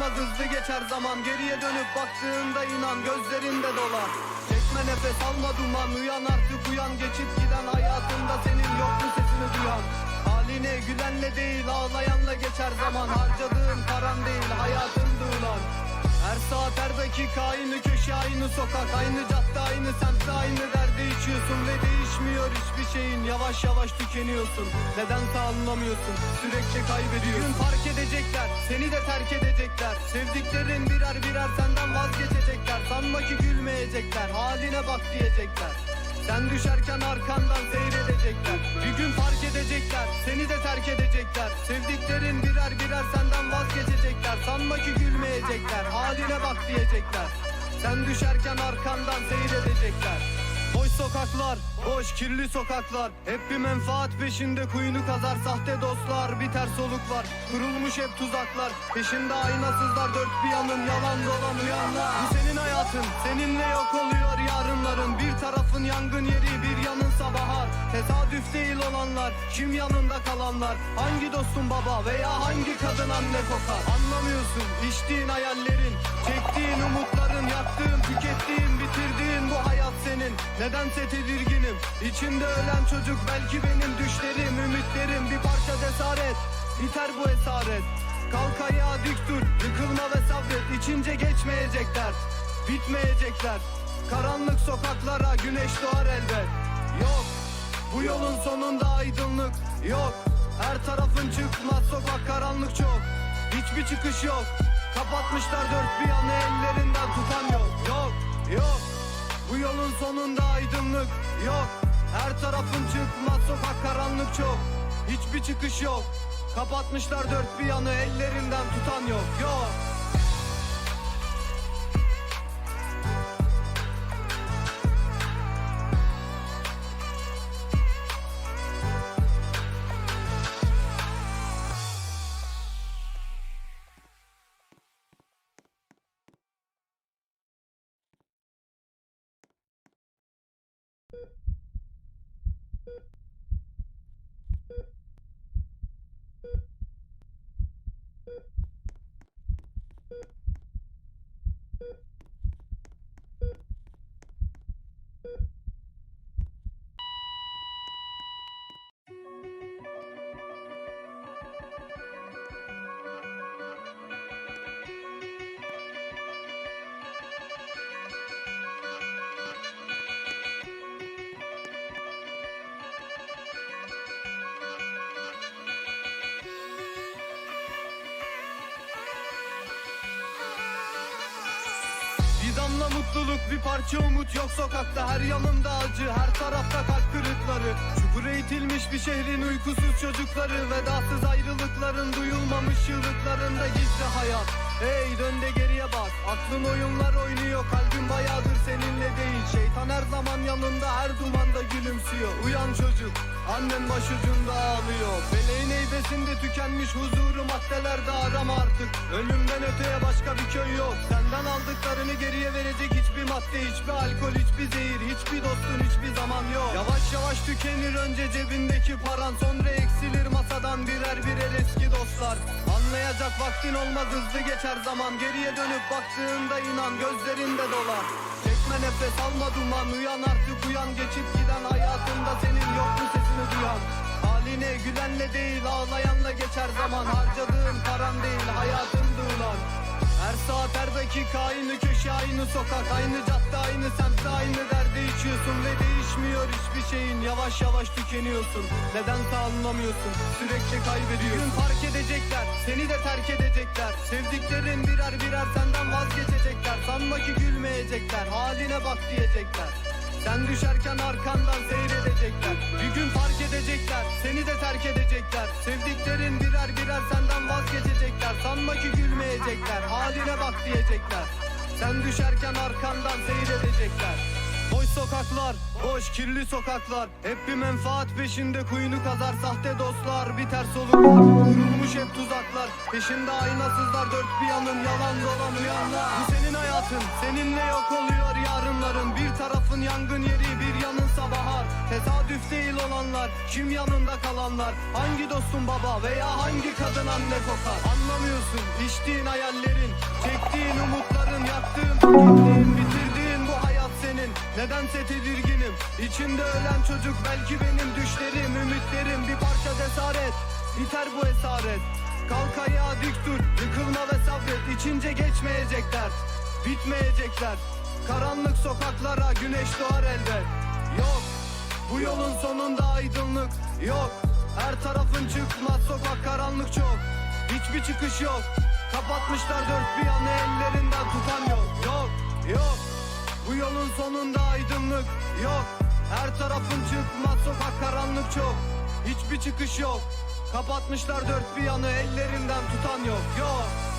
olmaz hızlı geçer zaman. Geriye dönüp baktığında inan gözlerinde dolar. Çekme nefes alma duman. Uyan artık uyan. Geçip giden hayatında Senin yok mu sesini duyan? Haline gülenle değil ağlayanla geçer zaman. Harcadığın paran değil hayatındı ulan her saat her dakika aynı köşe aynı sokak. Aynı cadde aynı semtte aynı derdi içiyorsun Ve değişmiyor hiçbir şeyin yavaş yavaş tükeniyorsun. Nedense anlamıyorsun sürekli kaybediyorsun. Gün fark edecekler seni de terk edecekler. Sevdiklerin birer birer senden vazgeçecekler. Sanma ki gülmeyecekler haline bak diyecekler. Sen düşerken arkandan seyredecekler. Bir gün fark edecekler Seni de terk edecekler. Sevdiklerin birer birer senden vazgeçecekler. Sanma ki gülmeyecekler Haline bak diyecekler. Sen düşerken arkandan seyredecekler Boş sokaklar, boş kirli sokaklar. Hep bir menfaat peşinde kuyunu kazar. Sahte dostlar, bir ters soluk var. Kurulmuş hep tuzaklar. Peşinde aynasızlar dört bir yanın Yalan dolan uyanlar. Bu senin hayatın, seninle yok oluyor yarınların. Bir tarafın yangın yeri, bir yanınsa bahar Tesadüf değil olanlar, kim yanında kalanlar? Hangi dostun baba veya hangi kadın anne kokar? Anlamıyorsun, içtiğin hayallerin Çektiğin umutların, Nedense tedirginim İçimde ölen çocuk belki benim düşlerim Ümitlerim. Bir parça cesaret Biter bu esaret. Kalk ayağa dik dur Yıkılma ve sabret. İçince geçmeyecekler Bitmeyecekler. Karanlık sokaklara güneş doğar elbet. Yok bu yolun sonunda aydınlık Yok. Her tarafın çıkmaz sokak karanlık çok. Hiçbir çıkış yok. Kapatmışlar dört bir yanı ellerinden tutan yok. Yok yok. Bu yolun sonunda aydınlık yok. Her tarafın çıkmaz sokak karanlık çok. Hiçbir çıkış yok. Kapatmışlar dört bir yanı ellerinden tutan yok. Yok Damla mutluluk bir parça umut yok sokakta Her yanımda acı her tarafta kalp kırıkları. Çukura itilmiş bir şehrin uykusuz çocukları Vedasız ayrılıkların duyulmamış çığlıklarında gizli hayat. Hey dön de geriye bak Aklın oyunlar oynuyor Kalbin bayağıdır seninle değil gülümsüyor Uyan çocuk Annen başucunda ağlıyor. Feleğin heybesinde tükenmiş huzuru maddelerde arama artık. Ölümden öteye başka bir köy yok. Senden aldıklarını geriye verecek hiçbir madde Hiçbir alkol hiçbir zehir Hiçbir dostun hiçbir zaman yok. Yavaş yavaş tükenir önce cebindeki paran. Sonra eksilir masadan birer birer eski dostlar. Anlayacak vaktin olmaz hızlı geçer zaman. Geriye dönüp baktığında inan gözlerinde dolar Çekme nefes alma duman Uyan artık uyan. Geçip giden hayatında Senin yok mu sesini duyan? Haline gülenle değil ağlayanla geçer zaman. Harcadığın paran değil hayatındı ulan. Her saat her dakika aynı köşe aynı sokak Aynı cadde aynı değişmiyor hiçbir şeyin yavaş yavaş tükeniyorsun. Nedense anlamıyorsun sürekli kaybediyorsun. Gün fark edecekler seni de terk edecekler. Sevdiklerin birer birer senden vazgeçecekler. Sanma ki gülmeyecekler haline bak diyecekler. Sen düşerken arkandan seyredecekler. Bir gün fark edecekler Seni de terk edecekler. Sevdiklerin birer birer senden vazgeçecekler. Sanma ki gülmeyecekler Haline bak diyecekler. Sen düşerken arkandan seyredecekler Boş sokaklar, boş kirli sokaklar. Hep bir menfaat peşinde kuyunu kazar. Sahte dostlar, biter soluklar Kurulmuş hep tuzaklar. Peşinde aynasızlar dört bir yanın Yalan dolan uyanlar. Bu senin hayatın, seninle yok oluyor yarınların. Bir tarafın yangın yeri, bir yanınsa bahar Tesadüf değil olanlar, kim yanında kalanlar? Hangi dostun baba veya hangi kadın anne kokar? Anlamıyorsun, içtiğin hayallerin Çektiğin umutların, yaktığın, tükettiğin, bitirdiğin bu senin Nedense tedirginim İçinde ölen çocuk belki benim düşlerim Ümitlerim. Bir parça cesaret Biter bu esaret. Kalk ayağa dik dur Yıkılma ve sabret. İçince geçmeyecekler Bitmeyecekler. Karanlık sokaklara güneş doğar elbet. Yok bu yolun sonunda aydınlık Yok. Her tarafın çıkmaz sokak karanlık çok. Hiçbir çıkış yok. Kapatmışlar dört bir yanı ellerinden tutan yok. Yok yok bu yolun sonunda aydınlık yok. Her tarafın çıkmaz sokak karanlık çok. Hiçbir çıkış yok. Kapatmışlar dört bir yanı ellerinden tutan yok. Yok